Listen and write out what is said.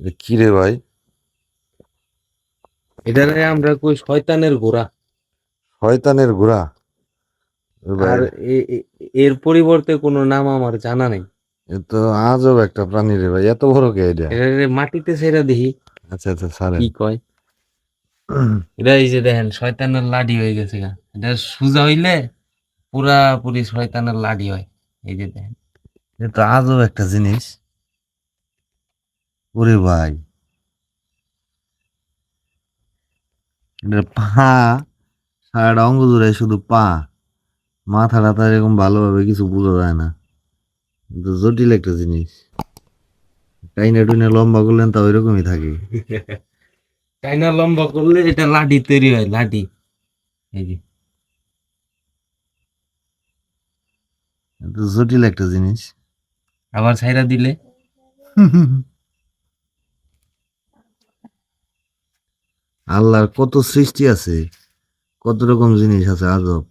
এটা কি রে ভাই? এটারে আমরা কই শয়তানের গোড়া। শয়তানের ঘোড়া এ আর এর পরিবর্তে কোনো নাম আমার জানা নেই। এ তো আজব একটা প্রাণী রে ভাই এত বড় কে এটা? মাটিতে ছেড়ে দেখি আচ্ছা আচ্ছা সারেন কি কয়? এটা এই যে দেখেন শয়তানের লাডি হয়ে গেছে গা। এটা সুজা হইলে পুরাপুরি শয়তানের লাডি হয়। এই যে দেখেন। এটা আজব একটা জিনিস। ওরে ভাই। পা সারাটা অঙ্গ জুড়ে শুধু পা। মাথাটা তো এরকম ভালোভাবে কিছু বোঝা যায় না। কিন্তু জটিল একটা জিনিস। টাইনা টুইনা লম্বা করলেন তা ওইরকমই থাকে। চাইনা লম্বা করলে এটা লাডি তৈরি হয় লাঠি। এই যে। জটিল একটা জিনিস। আবার ছাইরা দিলে? আল্লাহর কত সৃষ্টি আছে কত রকম জিনিস আছে আজব।